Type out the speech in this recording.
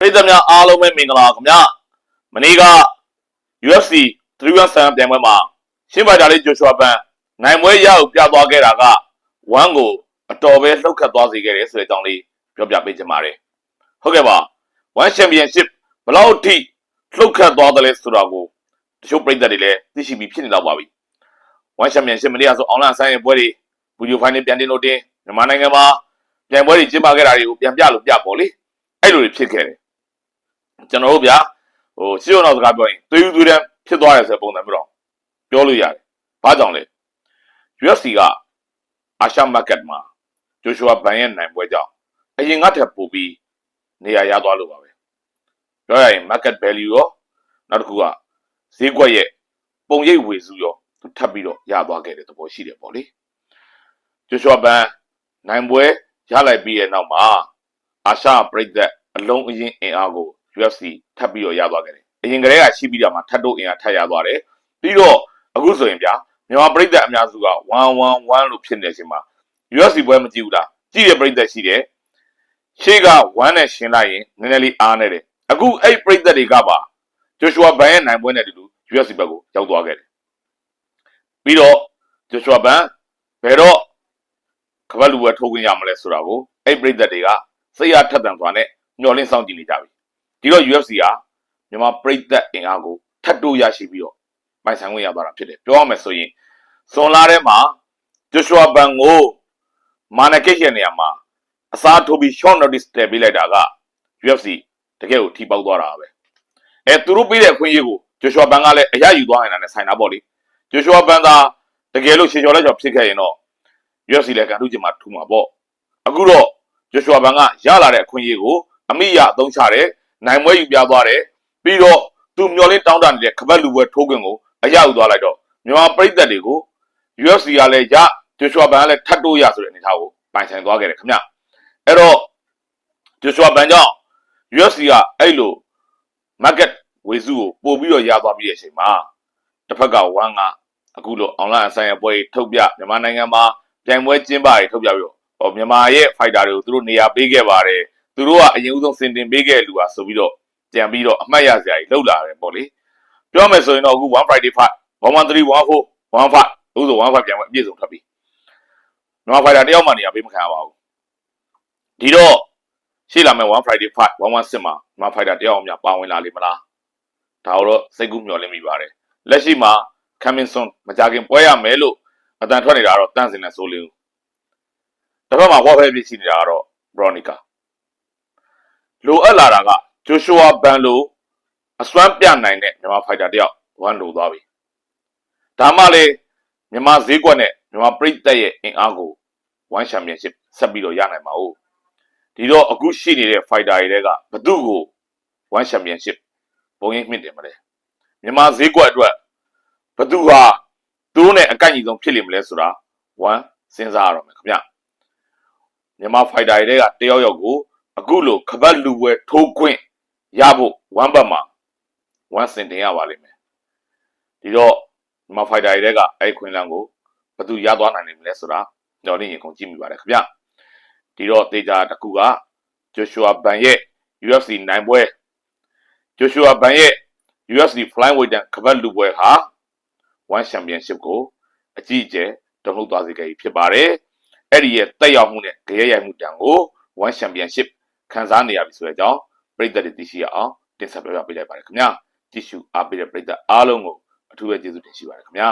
ပြည်သူများအားလုံးပဲမင်္ဂလာခင်ဗျာမနေ့က UFC 317ပြိုင်ပွဲမှာရှင်းပါကြလေးဂျိုရှွာပန်နိုင်ပွဲရအောင်ပြသွားခဲ့တာကဝမ်ကိုအတော်ပဲလှုပ်ခတ်သွားစေခဲ့တယ်ဆိုတဲ့အကြောင်းလေးပြောပြပေးချင်ပါတယ်ဟုတ်ကဲ့ပါဝမ်ချန်ပီယံရှစ်ဘယ်လောက်အထိလှုပ်ခတ်သွားတယ်လဲဆိုတာကိုတချို့ပြည်သက်တွေလည်းသိရှိပြီးဖြစ်နေတော့ပါပြီဝမ်ချန်ပီယံရှစ်မနေ့ကဆိုအွန်လိုင်းဆိုင်ရဲ့ပွဲတွေဗီဒီယိုဖိုင်တွေပြန်တင်လို့တင်မြန်မာနိုင်ငံမှာပြိုင်ပွဲတွေကျင်းပခဲ့တာတွေကိုပြန်ပြလို့ပြပေါ့လေအဲ့လိုတွေဖြစ်ခဲ့တယ် ကျွန်တော်တို့ဗျာဟိုရှင်းအောင်စကားပြောရင်သွေးယူသွေးတန်းဖြစ်သွားတယ်ဆိုတဲ့ပုံစံမျိုးတော့ပြောလို့ရတယ်။ဘာကြောင့်လဲ UFC ကအာရှမားကတ်မှာဂျိုရှွာဘန်ရဲ့နိုင်ပွဲကြောင့်အရင်ကထက်ပိုပြီးနေရာရသွားလို့ပါပဲ။ပြောရရင် market value ရောနောက်တစ်ခုကဈေးကွက်ရဲ့ပုံရိပ်ဝေစုရောသူထပ်ပြီးတော့ရသွားခဲ့တဲ့သဘောရှိတယ်ပေါ့လေ။ဂျိုရှွာဘန်နိုင်ပွဲရလိုက်ပြီးရဲ့နောက်မှာအာရှပရိသတ်အလုံးအရင်အင်အားကို UFC ထပ်ပြီးတော့ရသွားခဲ့တယ်။အရင်ကတည်းကရှိပြီးတော့မှထပ်တော့အင်အားထပ်ရသွားတယ်။ပြီးတော့အခုဆိုရင်ဗျာမြန်မာပြည်သက်အများစုက111လို့ဖြစ်နေတဲ့အချိန်မှာ UFC ပွဲမကြည့်ဘူးလား။ကြည့်တဲ့ပြည်သက်ရှိတယ်။ရှေ့က1နဲ့ရှင်းလိုက်ရင်နည်းနည်းလေးအားနေတယ်။အခုအဲ့ပြည်သက်တွေကပါဂျိုရှွာဘန်ရဲ့နိုင်ပွဲနဲ့တူတူ UFC ဘက်ကိုရောက်သွားခဲ့တယ်။ပြီးတော့ဂျိုရှွာဘန်ဘယ်တော့ကပတ်လူဝဲထိုးခွင့်ရမလဲဆိုတာကိုအဲ့ပြည်သက်တွေကစိတ်အားထက်သန်စွာနဲ့မျှော်လင့်စောင့်ကြည့်နေကြပြီ။ ဒီတော့ UFC ကမြန်မာပြည်သက်အင်အားကိုထပ်တိုးရရှိပြီးတော့ပိုင်ဆိုင်ခွင့်ရသွားတာဖြစ်တယ်။ပြောရမယ်ဆိုရင်စွန်လာထဲမှာဂျိုရှွာဘန်ကိုမာနကစ်ရဲ့နေရာမှာအစားထိုးပြီး short notice တည်ပေးလိုက်တာက UFC တကယ်ကိုထိပေါက်သွားတာပဲ။အဲသူတို့ပေးတဲ့အခွင့်အရေးကိုဂျိုရှွာဘန်ကလည်းအရယူသွားနိုင်တာနဲ့ဆိုင်တာပေါ့လေ။ဂျိုရှွာဘန်သာတကယ်လို့ရှေချော်လက်ချော်ဖြစ်ခဲ့ရင်တော့ UFC လည်းကန်ထုချင်မှာထူမှာပေါ့။အခုတော့ဂျိုရှွာဘန်ကရလာတဲ့အခွင့်အရေးကိုအမိရအသုံးချတယ် နိုင်မွဲယူပြသွားတယ်ပြီးတော့သူမျောလင်းတောင်းတနေတဲ့ခပတ်လူပွဲထိုးခွင့်ကိုအရယူသွားလိုက်တော့မြန်မာပြည်သက်တွေကို UFC ကလည်းရဂျိုရှွာဘန်ကလည်းထပ်တိုးရဆိုတဲ့အနေအထားကိုပိုင်ဆိုင်သွားခဲ့တယ်ခင်ဗျအဲ့တော့ဂျိုရှွာဘန်ကြောင့် UFC ကအဲ့လို market ဝေစုကိုပို့ပြီးတော့ရသွားပြီးတဲ့အချိန်မှာတစ်ဖက်ကဝမ်ကအခုလို online အဆိုင်အပွဲထုတ်ပြမြန်မာနိုင်ငံမှာပြိုင်ပွဲကျင်းပတွေထုတ်ပြပြီးတော့ဟောမြန်မာရဲ့ fighter တွေကိုသူတို့နေရာပေးခဲ့ပါတယ် သူတို့ကအရင်ဦးဆုံးစင်တင်ပေးခဲ့လူဟာဆိုပြီးတော့ကြံပြီးတော့အမှတ်ရစရာကြီးလောက်လာတယ်ပေါ့လေပြောမယ်ဆိုရင်တော့အခု1 Friday fight 113 14 15လို့ဆို1 fight ပြန်ဝင်အပြည့်စုံထပ်ပြီနော် fighter တယောက်မှနေရာပေးမခံရပါဘူးဒီတော့ရှေ့လာမယ့်1 Friday fight 116မှာနော် fighter တယောက်အများပါဝင်လာလိမ့်မလားဒါတော့စိတ်ကူးမျှော်လင့်မိပါတယ်လက်ရှိမှာ coming soon မကြခင်ပွဲရမယ်လို့အတန်ထွက်နေတာကတော့တန့်စင်နဲ့ဆိုလင်းတစ်ဖက်မှာဝါဖဲပြည့်ရှိနေတာကတော့ Bronica လိုအပ်လာတာကဂျိုရှွာဘန်လိုအစွမ်းပြနိုင်တဲ့မြန်မာဖိုက်တာတယောက်ဝမ်းလိုသွားပြီဒါမှလည်းမြန်မာဈေးကွက်နဲ့မြန်မာပြည်သက်ရဲ့အင်အားကိုဝမ်ချန်ပီယံရှစ်ဆက်ပြီးတော့ရနိုင်ပါဦးဒီတော့အခုရှိနေတဲ့ဖိုက်တာတွေကဘသူ့ကိုဝမ်ချန်ပီယံရှစ်ပုံရိပ်မြင့်တယ်မလဲမြန်မာဈေးကွက်အတွက်ဘသူဟာသူတို့နဲ့အကန့်အညီဆုံးဖြစ်လိမ့်မလဲဆိုတာဝမ်စဉ်းစားရတော့မယ်ခင်ဗျမြန်မာဖိုက်တာတွေကတယောက်ယောက်ကို အခုလိုခပတ်လူပွဲထိုးခွင့်ရဖို့ဝမ်ဘတ်မှာဝမ်စင်တင်ရပါလိမ့်မယ်ဒီတော့ဒီမှာဖိုက်တာတွေကအဲ့ခွင့်လန်းကိုဘယ်သူရသွားနိုင်လိမ့်မလဲဆိုတာညှော်လင့်ရင်ကုန်ကြည့်မိပါတယ်ခင်ဗျဒီတော့တေချာတစ်ခုကဂျိုရှွာဘန်ရဲ့ UFC နိုင်ပွဲဂျိုရှွာဘန်ရဲ့ UFC Flyweight တန်ခပတ်လူပွဲဟာ1 Championship ကိုအကြီးအကျယ်တုံ့လှုပ်သွားစေခဲ့ပြီဖြစ်ပါတယ်အဲ့ဒီရဲ့တက်ရောက်မှုနဲ့ကြရဲရိုက်မှုတန်ကို1 Championship ခံစားနေရပြီဆိုတဲ့အကြောင်းပြည်သက်တွေသိရှိရအောင်တင်ဆက်ပြပြပေးလိုက်ပါတယ်ခင်ဗျာကြည့်ရှုအားပေးတဲ့ပြည်သက်အားလုံးကိုအထူးပဲကျေးဇူးတင်ရှိပါတယ်ခင်ဗျာ